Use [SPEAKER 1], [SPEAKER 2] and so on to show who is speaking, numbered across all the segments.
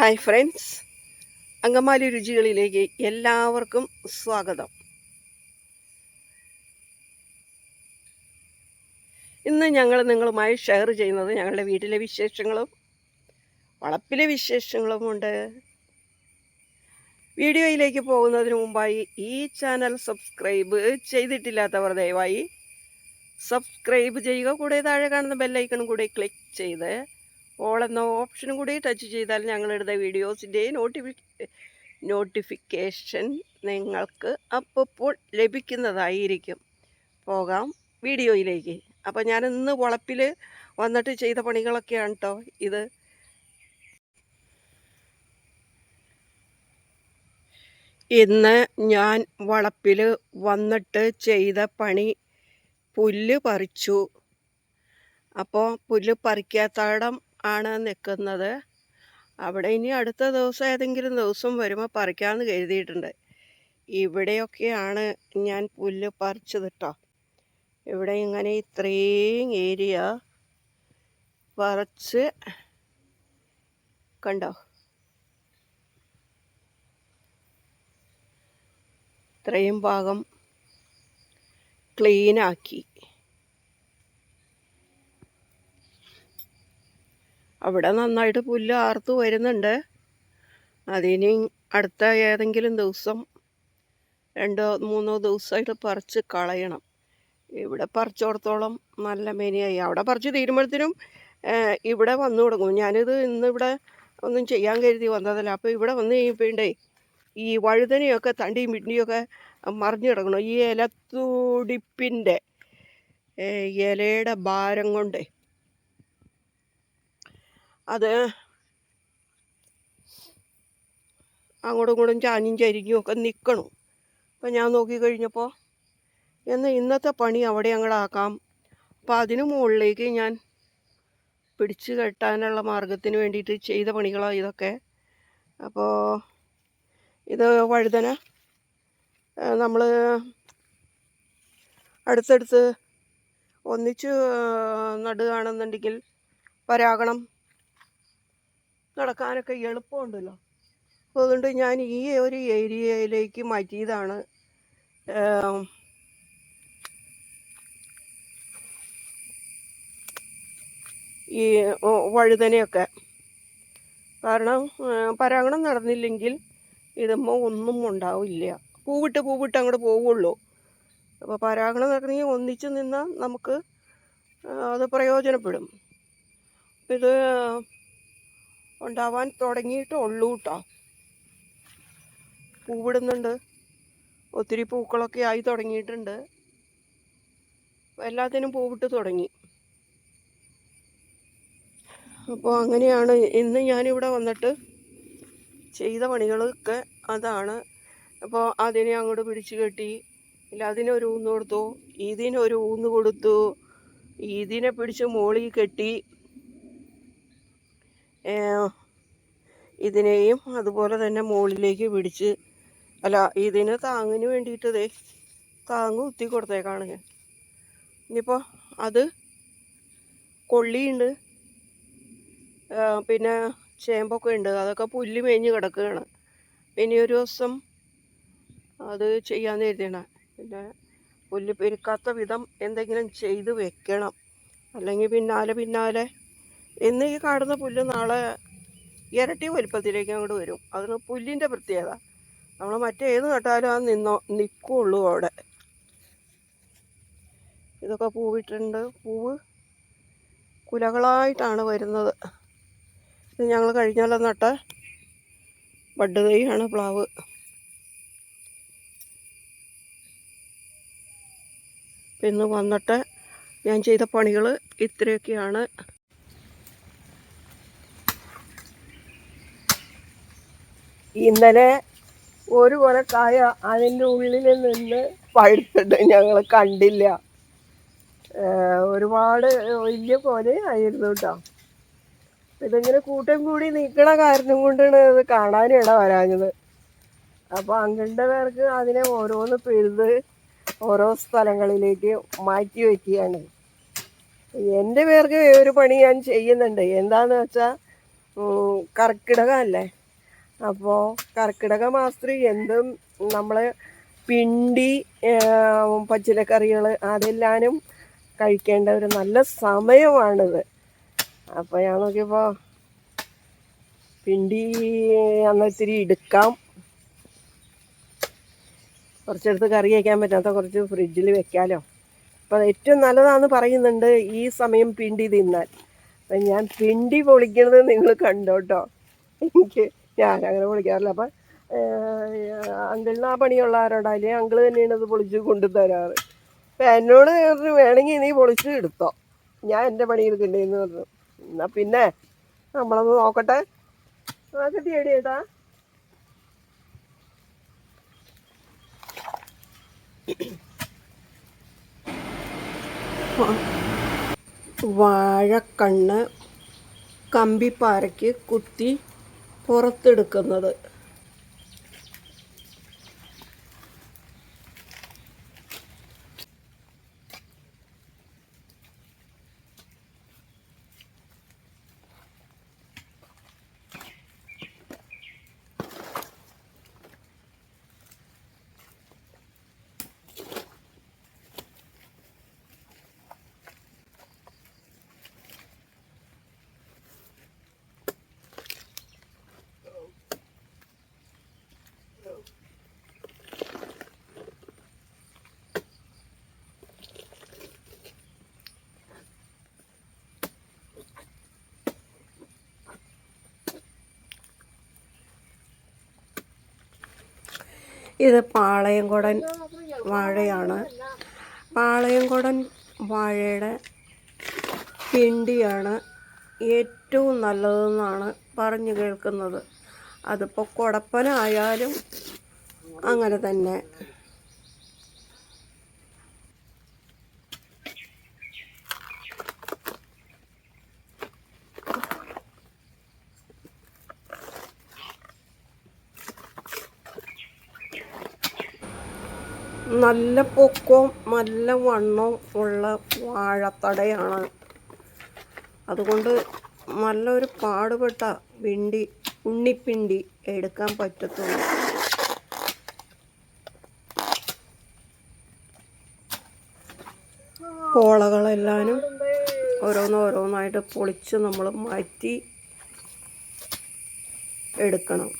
[SPEAKER 1] Hi friends Angamaly രുചികളിലേക്ക് എല്ലാവർക്കും സ്വാഗതം. ഇന്ന് ഞങ്ങൾ നിങ്ങളുമായി ഷെയർ ചെയ്യുന്നത് ഞങ്ങളുടെ വീട്ടിലെ വിശേഷങ്ങളും വളപ്പിലെ വിശേഷങ്ങളും ഉണ്ട്. വീഡിയോയിലേക്ക് പോകുന്നതിന് മുമ്പായി ഈ ചാനൽ സബ്സ്ക്രൈബ് ചെയ്തിട്ടില്ലാത്തവർ ദയവായി സബ്സ്ക്രൈബ് ചെയ്യുക. കൂടെ താഴെ കാണുന്ന ബെല്ലൈക്കണും കൂടെ ക്ലിക്ക് ചെയ്ത് ഓൾ എന്ന ഓപ്ഷനും കൂടി ടച്ച് ചെയ്താൽ ഞങ്ങളിടുന്ന വീഡിയോസിന്റെ നോട്ടിഫി നോട്ടിഫിക്കേഷൻ നിങ്ങൾക്ക് അപ്പോൾ ലഭിക്കുന്നതായിരിക്കും. പോകാം വീഡിയോയിലേക്ക്. അപ്പോൾ ഞാൻ ഇന്ന് വളപ്പിൽ വന്നിട്ട് ചെയ്ത പണികളൊക്കെയാണ് കേട്ടോ ഇത്. ഇന്ന് ഞാൻ വളപ്പിൽ വന്നിട്ട് ചെയ്ത പണി പുല്ല് പറിച്ചു. അപ്പോൾ പുല്ല് പറിക്കാത്തടം ആണ് നിൽക്കുന്നത് അവിടെ ഇനി അടുത്ത ദിവസം ഏതെങ്കിലും ദിവസം വരുമ്പോൾ പറിക്കാമെന്ന് കരുതിയിട്ടുണ്ട്. ഇവിടെയൊക്കെയാണ് ഞാൻ പുല്ല് പറിച്ചത് ഇവിടെ ഇങ്ങനെ ഇത്രയും ഏരിയ പറിച്ച് കണ്ടോ? ഇത്രയും ഭാഗം ക്ലീനാക്കി. അവിടെ നന്നായിട്ട് പുല്ല് ആർത്തു വരുന്നുണ്ട്. അതിനി അടുത്ത ഏതെങ്കിലും ദിവസം രണ്ടോ മൂന്നോ ദിവസമായിട്ട് പറിച്ച് കളയണം. ഇവിടെ പറിച്ചോടത്തോളം നല്ല മെനിയായി. അവിടെ പറിച്ച് തീരുമ്പോഴത്തേനും ഇവിടെ വന്നു തുടങ്ങും. ഞാനിത് ഇന്നിവിടെ ഒന്നും ചെയ്യാൻ കരുതി വന്നതല്ല. അപ്പോൾ ഇവിടെ വന്ന് കഴിയുമ്പോഴേ ഈ വഴുതനയൊക്കെ തണ്ടിയും പിണ്ടിയൊക്കെ മറിഞ്ഞു കിടക്കണം ഈ ഇലത്തുടിപ്പിന്റെ ഇലയുടെ ഭാരം കൊണ്ടേ അത് അങ്ങോട്ടും ഇങ്ങോട്ടും ചാഞ്ഞും ചരിഞ്ഞും ഒക്കെ നിൽക്കണം അപ്പം ഞാൻ നോക്കിക്കഴിഞ്ഞപ്പോൾ എന്ന് ഇന്നത്തെ പണി അവിടെ ഞങ്ങളാക്കാം അപ്പം അതിന് മുകളിലേക്ക് ഞാൻ പിടിച്ചു കെട്ടാനുള്ള മാർഗത്തിന് വേണ്ടിയിട്ട് ചെയ്ത പണികളാണ് ഇതൊക്കെ. അപ്പോൾ ഇത് വഴുതന നമ്മൾ അടുത്തടുത്ത് ഒന്നിച്ച് നടുകയാണെന്നുണ്ടെങ്കിൽ പരാഗണം നടക്കാനൊക്കെ എളുപ്പമുണ്ടല്ലോ. അപ്പോൾ അതുകൊണ്ട് ഞാൻ ഈ ഒരു ഏരിയയിലേക്ക് മാറ്റിയതാണ്. ഈ വഴുതനയൊക്കെ. കാരണം പരാഗണം നടന്നില്ലെങ്കിൽ ഇതുമ്പോൾ ഒന്നും ഉണ്ടാവില്ല. പൂവിട്ട് പൂവിട്ട് അങ്ങോട്ട് പോവുള്ളൂ. അപ്പോൾ പരാഗണം നടക്കണമെങ്കിൽ ഒന്നിച്ച് നിന്നാൽ നമുക്ക് അത് പ്രയോജനപ്പെടും. ഇത് ഉണ്ടാവാൻ തുടങ്ങിയിട്ടേ ഉള്ളൂ കേട്ടോ പൂവിടുന്നുണ്ട്. ഒത്തിരി പൂക്കളൊക്കെ ആയി തുടങ്ങിയിട്ടുണ്ട്. എല്ലാത്തിനും പൂവിട്ട് തുടങ്ങി. അപ്പോൾ അങ്ങനെയാണ് ഇന്ന് ഞാനിവിടെ വന്നിട്ട് ചെയ്ത പണികളൊക്കെ അതാണ്. അപ്പോൾ അതിനെ അങ്ങോട്ട് പിടിച്ചു കെട്ടി ഇല്ല അതിനൊരു ഊന്ന് കൊടുത്തു ഇതിനൊരു ഊന്ന് കൊടുത്തു ഇതിനെ പിടിച്ച് മോളിൽ കെട്ടി ഇതിനെയും അതുപോലെ തന്നെ മുകളിലേക്ക് പിടിച്ച് അല്ല ഇതിന് താങ്ങിന് വേണ്ടിയിട്ട് ദേ താങ്ങ് കുത്തി കൊടുത്തേക്കാണ് ഞാൻ. ഇനിയിപ്പോൾ അത് കൊള്ളിയുണ്ട്. പിന്നെ ചേമ്പൊക്കെ ഉണ്ട് അതൊക്കെ പുല്ല് മേഞ്ഞ് കിടക്കുകയാണ് ഇനി ഒരു ദിവസം അത് ചെയ്യാൻ കരുതിയാണ്. പിന്നെ പുല്ല് പെരുക്കാത്ത വിധം എന്തെങ്കിലും ചെയ്ത് വെക്കണം. അല്ലെങ്കിൽ പിന്നാലെ പിന്നാലെ. ഇന്ന് ഈ കാണുന്ന പുല്ല് നാളെ ഇരട്ടി വലിപ്പത്തിലേക്ക് അങ്ങോട്ട് വരും. അതാണ് പുല്ലിന്റെ പ്രത്യേകത. നമ്മൾ മറ്റേത് നട്ടാലും അത് നിന്നോ നിൽക്കുള്ളൂ അവിടെ. ഇതൊക്കെ പൂവിട്ടുണ്ട് പൂവ് കുലകളായിട്ടാണ് വരുന്നത്. ഇത് ഞങ്ങൾ കഴിഞ്ഞാലും നട്ട ബഡ് തൈയാണ് പ്ലാവ്. ഇന്ന് വന്നിട്ട് ഞാൻ ചെയ്ത പണികൾ ഇത്രയൊക്കെയാണ്. ഇന്നലെ ഒരു കൊല കായ അതിന്റെ ഉള്ളിൽ നിന്ന് പഴുത്തിട്ട് ഞങ്ങൾ കണ്ടില്ല. ഒരുപാട് വലിയ പോലെ ആയിരുന്നു കേട്ടോ. ഇതിങ്ങനെ കൂട്ടം കൂടി നിൽക്കണ കാരണം കൊണ്ടാണ് അത് കാണാനിട വരാഞ്ഞത്. അപ്പോൾ അങ്കിളുടെ പേർക്ക് അതിനെ ഓരോന്ന് പെഴുത് ഓരോ സ്ഥലങ്ങളിലേക്ക് മാറ്റി വയ്ക്കുകയാണ്. എന്റെ പേർക്ക് ഒരു പണി ഞാൻ ചെയ്യുന്നുണ്ട്. എന്താണെന്ന് വെച്ചാൽ കർക്കിടകമല്ലേ അപ്പോൾ കർക്കിടക മാസത്തിൽ എന്തും നമ്മൾ പിണ്ടി പച്ചിലക്കറികൾ അതെല്ലാനും കഴിക്കേണ്ട ഒരു നല്ല സമയമാണിത്. അപ്പോൾ ഞാൻ നോക്കിയപ്പോൾ പിണ്ടി അന്ന് ഇത്തിരി എടുക്കാം. കുറച്ചെടുത്ത് കറി വയ്ക്കാൻ പറ്റാത്ത കുറച്ച് ഫ്രിഡ്ജിൽ വെക്കാലോ. അപ്പോൾ ഏറ്റവും നല്ലതാണെന്ന് പറയുന്നുണ്ട് ഈ സമയം പിണ്ടി തിന്നാൽ. അപ്പം ഞാൻ പിണ്ടി പൊളിക്കണത് നിങ്ങൾ കണ്ടോട്ടോ. എനിക്ക് ഞാൻ അങ്ങനെ പൊളിക്കാറില്ല അപ്പം അങ്കിളിന് ആ പണിയുള്ള ആരോടാ അല്ലെങ്കിൽ അങ്കിൾ തന്നെയാണ് അത് പൊളിച്ച് കൊണ്ടുതരാറ്. അപ്പം എന്നോട് വേണമെങ്കിൽ നീ പൊളിച്ച് എടുത്തോ. ഞാൻ എന്റെ പണി എടുക്കണ്ടേന്ന് പറഞ്ഞു. എന്നാൽ പിന്നെ നമ്മളൊന്ന് നോക്കട്ടെ. നോക്കട്ടെ ഏട്ടാ. വാഴക്കണ്ണ് കമ്പിപ്പാറയ്ക്ക് കുത്തി പുറത്തെടുക്കുന്നത്. ഇത് പാളയംകുടൻ വാഴയാണ്. പാളയംകുടൻ വാഴയുടെ പിണ്ടിയാണ് ഏറ്റവും നല്ലതെന്നാണ് പറഞ്ഞു കേൾക്കുന്നത്. അതിപ്പോൾ കുടപ്പനായാലും അങ്ങനെ തന്നെ. നല്ല പൊക്കവും നല്ല വണ്ണവും ഉള്ള വാഴത്തടയാണ്. അതുകൊണ്ട് നല്ലൊരു പാടുപെട്ട പിണ്ടി ഉണ്ണിപ്പിണ്ടി എടുക്കാൻ പറ്റത്തുള്ളൂ. പോളകളെല്ലാനും ഓരോന്നോരോന്നായിട്ട് പൊളിച്ച് നമ്മൾ മാറ്റി എടുക്കണം.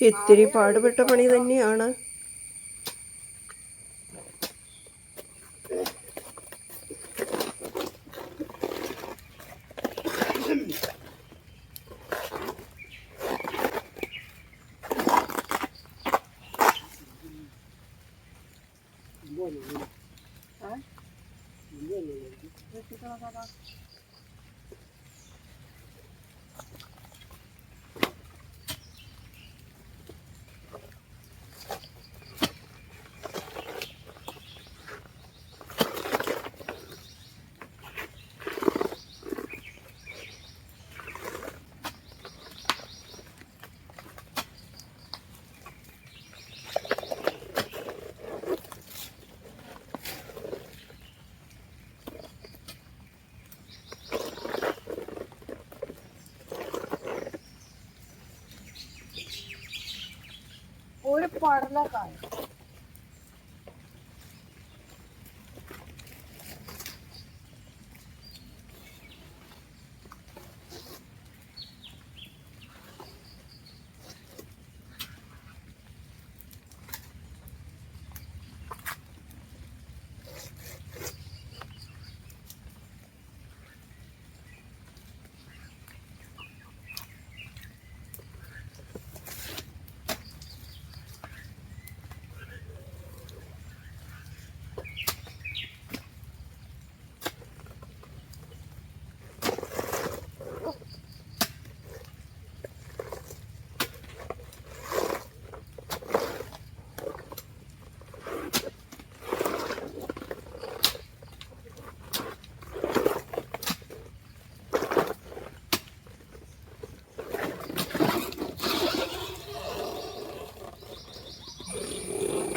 [SPEAKER 1] ഇത്തിരി പാടുപെട്ട പണി തന്നെയാണ്. ഒരു പടലക്കായ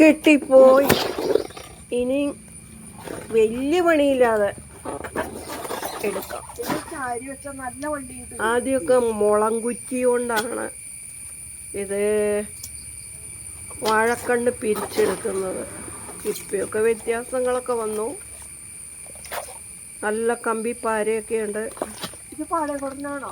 [SPEAKER 1] കെട്ടിപ്പോയി. ഇനി വലിയ പണിയില്ലാതെ എടുക്കാം.
[SPEAKER 2] ആദ്യമൊക്കെ കിട്ടും
[SPEAKER 1] മുളങ്കുറ്റി കൊണ്ടാണ് ഇത് വാഴക്കണ്ട് പിരിച്ചെടുക്കുന്നത്. ഇപ്പൊക്കെ വ്യത്യാസങ്ങളൊക്കെ വന്നു. നല്ല കമ്പി പാരയൊക്കെ ഉണ്ട്
[SPEAKER 2] ഇത് പാലക്കൊടനാണോ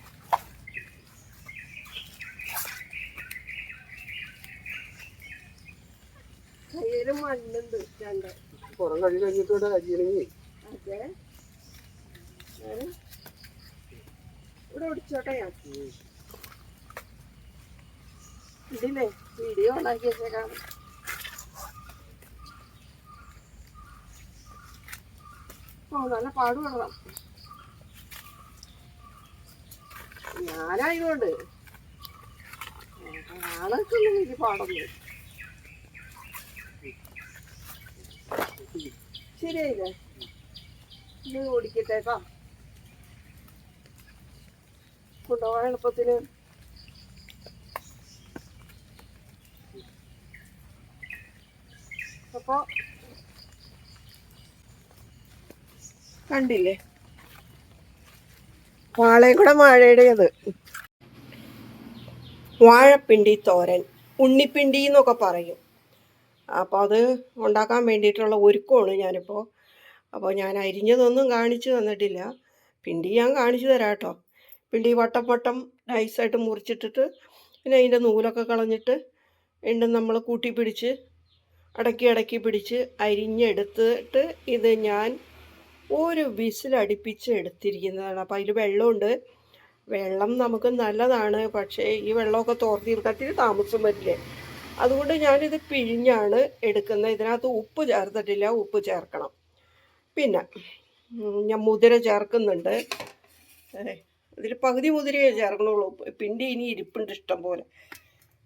[SPEAKER 1] കയ്യിൽ മണ്ണുണ്ട് രണ്ട്.
[SPEAKER 3] പുറം കഴി കഴിഞ്ഞിട്ട് ഇവിടെ അരിയണമെങ്കിൽ
[SPEAKER 1] അതെ ഞാൻ ഇവിടെ ഒടിച്ചോട്ടെ ഞാൻ. ഇതില്ലേ? വീഡിയോ ഉണ്ടാക്കി വെച്ചേക്കാം. ഓ നല്ല പാട് വെള്ളം ഞാനായതുകൊണ്ട്. ആളൊക്കൊന്നും വലിയ പാടൊന്നും ശരിയായില്ലേ? ഇത് ഓടിക്കട്ടേക്കാം കൊണ്ടുപോകാൻ എളുപ്പത്തിന് അപ്പൊ കണ്ടില്ലേ? വാളയംകുട വാഴയുടേത് വാഴപ്പിണ്ടി തോരൻ ഉണ്ണിപ്പിണ്ടി എന്നൊക്കെ പറയും. അപ്പോൾ അത് ഉണ്ടാക്കാൻ വേണ്ടിയിട്ടുള്ള ഒരുക്കമാണ് ഞാനിപ്പോൾ. അപ്പോൾ ഞാൻ അരിഞ്ഞതൊന്നും കാണിച്ചു തന്നിട്ടില്ല. പിണ്ടി ഞാൻ കാണിച്ചു തരാം കേട്ടോ. പിണ്ടി വട്ടം വട്ടം നൈസായിട്ട് മുറിച്ചിട്ടിട്ട് പിന്നെ അതിന്റെ നൂലൊക്കെ കളഞ്ഞിട്ട് വീണ്ടും നമ്മൾ കൂട്ടി പിടിച്ച് അടക്കി അടക്കി പിടിച്ച് അരിഞ്ഞെടുത്തിട്ട് ഇത് ഞാൻ ഒരു വിസിലടിപ്പിച്ച് എടുത്തിരിക്കുന്നതാണ്. അപ്പോൾ അതിൽ വെള്ളമുണ്ട്. വെള്ളം നമുക്ക് നല്ലതാണ്. പക്ഷേ ഈ വെള്ളമൊക്കെ തോർത്തിയെടുക്കാൻ ഇത്തിരി താമസം വരില്ലേ? അതുകൊണ്ട് ഞാനിത് പിഴിഞ്ഞാണ് എടുക്കുന്നത്. ഇതിനകത്ത് ഉപ്പ് ചേർത്തിട്ടില്ല. ഉപ്പ് ചേർക്കണം. പിന്നെ ഞാൻ മുതിര ചേർക്കുന്നുണ്ട്. ഇതിൽ പകുതി മുതിരയെ ചേർക്കണുള്ളൂ പിണ്ടി ഇനി ഇരിപ്പുണ്ട് ഇഷ്ടം പോലെ.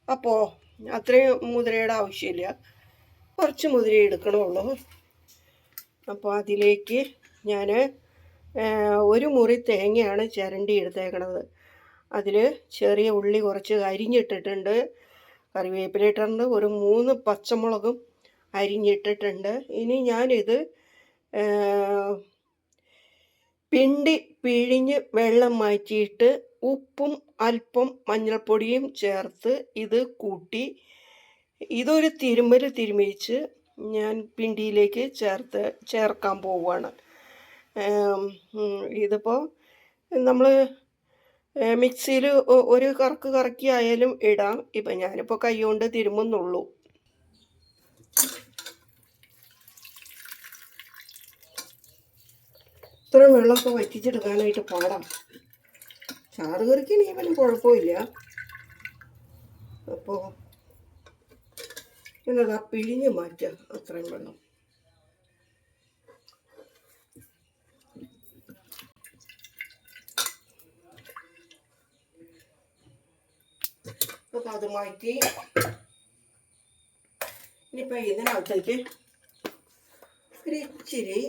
[SPEAKER 1] അപ്പോൾ അത്രയും മുതിരയുടെ ആവശ്യമില്ല. കുറച്ച് മുതിര എടുക്കണുള്ളൂ. അപ്പോൾ അതിലേക്ക് ഞാൻ ഒരു മുറി തേങ്ങയാണ് ചിരണ്ടി എടുത്തേക്കണത്. അതിൽ ചെറിയ ഉള്ളി കുറച്ച് അരിഞ്ഞിട്ടിട്ടുണ്ട്. കറിവേപ്പില ഇട്ടിട്ടുണ്ട്. ഒരു മൂന്ന് പച്ചമുളകും അരിഞ്ഞിട്ടിട്ടുണ്ട്. ഇനി ഞാനിത് പിണ്ടി പിഴിഞ്ഞ് വെള്ളം മാറ്റിയിട്ട് ഉപ്പും അല്പം മഞ്ഞൾപ്പൊടിയും ചേർത്ത് ഇത് കൂട്ടി ഇതൊരു തിരുമ്മൽ തിരുമിച്ച് ഞാൻ പിണ്ടിയിലേക്ക് ചേർത്ത് ചേർക്കാൻ പോവുകയാണ്. ഇതിപ്പോൾ നമ്മൾ മിക്സിയിൽ ഒരു കറക്ക് കറക്കി ആയാലും ഇടാം. ഇപ്പം ഞാനിപ്പോൾ കൈ കൊണ്ട് തിരുമുന്നുള്ളൂ. ഇത്ര വെള്ളമൊക്കെ വറ്റിച്ചെടുക്കാനായിട്ട് പാടാം. ചാറ് കറിക്ക് ഇനി ഇവനും കുഴപ്പമില്ല. അപ്പോൾ എന്നതാ പിഴിഞ്ഞ് മാറ്റുക അത്രയും വെള്ളം. അപ്പോൾ അത് മാറ്റി. ഇനിയിപ്പോൾ ഇതിനകത്തേക്ക് ഒരു ഇച്ചിരി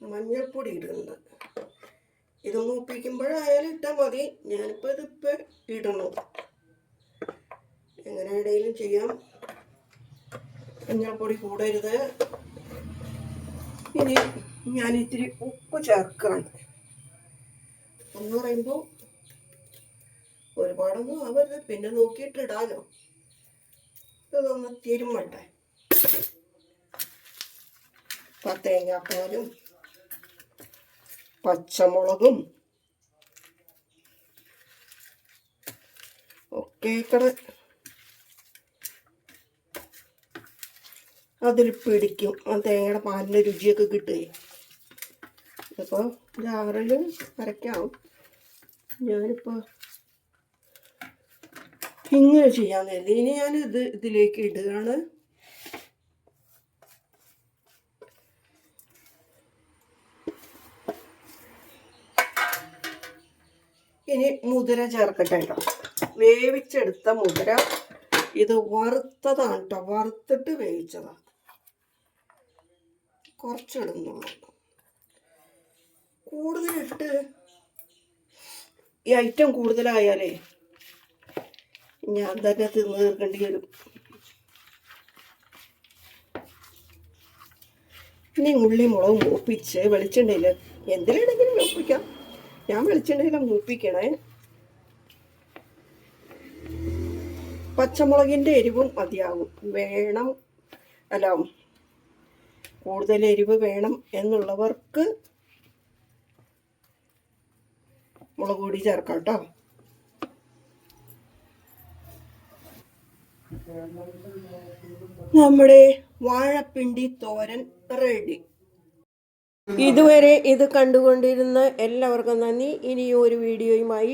[SPEAKER 1] മഞ്ഞൾപ്പൊടി ഇടുന്നുണ്ട്. ഇത് മൂപ്പിക്കുമ്പോഴായാലും ഇട്ടാൽ മതി. ഞാനിപ്പോൾ ഇതിപ്പോൾ ഇടണു എങ്ങനെ ഇടയിലും ചെയ്യാം. മഞ്ഞൾപ്പൊടി കൂടരുത്. ഇനി ഞാൻ ഇത്തിരി ഉപ്പ് ചേർക്കാണ്. എന്ന് പറയുമ്പോൾ ഒരുപാടൊന്നും ആവരുത്. പിന്നെ നോക്കിയിട്ട് ഇടാലോ ഇതൊന്ന് തിരുമട്ടെ തേങ്ങാപ്പാലും പച്ചമുളകും ഒക്കെ കട അതിൽ പിടിക്കും. ആ തേങ്ങയുടെ പാലിന്റെ രുചിയൊക്കെ കിട്ടുകയെ അപ്പോൾ ജാറിൽ അരയ്ക്കാവും. ഞാനിപ്പോൾ ഇങ്ങനെ ചെയ്യാൻ കരുതി ഇനി ഞാൻ ഇത് ഇതിലേക്ക് ഇടുകയാണ്. ഇനി മുതിര ചേർക്കട്ടെ കേട്ടോ. വേവിച്ചെടുത്ത മുതിര ഇത് വറുത്തതാണ് കേട്ടോ. വറുത്തിട്ട് വേവിച്ചതാണ് കുറച്ചിടുന്നുള്ളൂ കൂടുതലിട്ട് ഈ ഐറ്റം കൂടുതലായാലേ ഞാൻ തന്നെ തിന്ന് തീർക്കേണ്ടി വരും. ഇനി ഉള്ളി മുളക് മൂപ്പിച്ച് വെളിച്ചെണ്ണയിൽ എന്തിലാണെങ്കിലും മൂപ്പിക്കാം. ഞാൻ വെളിച്ചെണ്ണയിൽ മൂപ്പിക്കണേ. പച്ചമുളകിന്റെ എരിവും മതിയാകും വേണം അല്ല കൂടുതൽ എരിവ് വേണം എന്നുള്ളവർക്ക് മുളക് പൊടി ചേർക്കാം കേട്ടോ. നമ്മുടെ വാഴപ്പിണ്ടി തോരൻ റെഡി. ഇതുവരെ ഇത് കണ്ടുകൊണ്ടിരുന്ന എല്ലാവർക്കും നന്ദി. ഇനിയൊരു വീഡിയോയുമായി